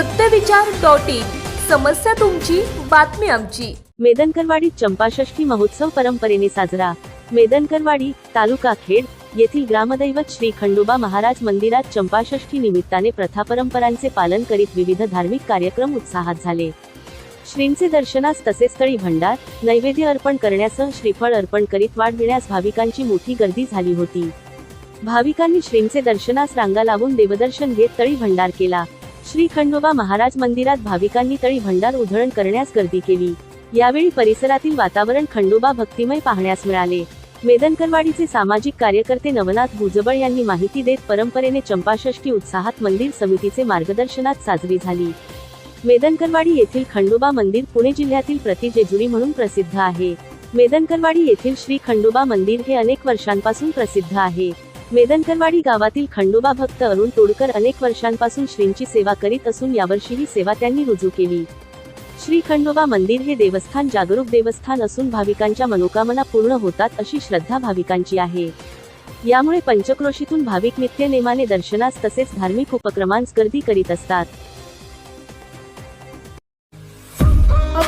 सत्यविचार dot in. समस्या तुमची बातमी आमची. मेदनकरवाडीत चंपाषष्ठी महोत्सव परंपरेने साजरा. मेदनकरवाडी तालुका खेड येथील ग्रामदैवत श्री खंडोबा महाराज मंदिरात चंपाषष्ठी निमित्ताने प्रथा परंपरांचे पालन करीत विविध धार्मिक कार्यक्रम उत्साहात झाले. श्रींचे दर्शनास तसेच तळी भंडार नैवेद्य अर्पण करण्यासह श्रीफळ अर्पण करीत वाढ देण्यास भाविकांची मोठी गर्दी झाली होती. भाविकांनी श्रींचे दर्शनास रांगा लावून देवदर्शन घेत तळी भंडार केला. श्री खंडोबा महाराज मंदिरात भाविकांनी तळी भंडार उधळण करण्यास गर्दी केली. यावेळी परिसरातील वातावरण खंडोबा भक्तिमय पाहण्यास मिळाले. मेदनकरवाडीचे सामाजिक कार्यकर्ते नवनाथ भुजबळ यांनी माहिती देत परंपरेने चंपाषष्ठी उत्साहात मंदिर समितीचे मार्गदर्शनात साजरी झाली. मेदनकरवाडी येथील खंडोबा मंदिर पुणे जिल्ह्यातील प्रतिजेजुरी म्हणून प्रसिद्ध आहे. मेदनकरवाडी येथील श्री खंडोबा मंदिर हे अनेक वर्षांपासून प्रसिद्ध आहे. मेदनकरवाडी गावातील खंडोबा भक्त अरुण तोडकर अनेक वर्षांपासून श्रींची सेवा करीत असून यावर्षी ही सेवा त्यांनी रुजू केली. श्री खंडोबा मंदिर हे देवस्थान जागरूक देवस्थान असून भाविकांच्या मनोकामना पूर्ण होतात अशी श्रद्धा भाविकांची आहे. यामुळे पंचक्रोशीतून भाविक नित्य नेमाने दर्शनास तसेच धार्मिक उपक्रमांस गर्दी करीत असतात.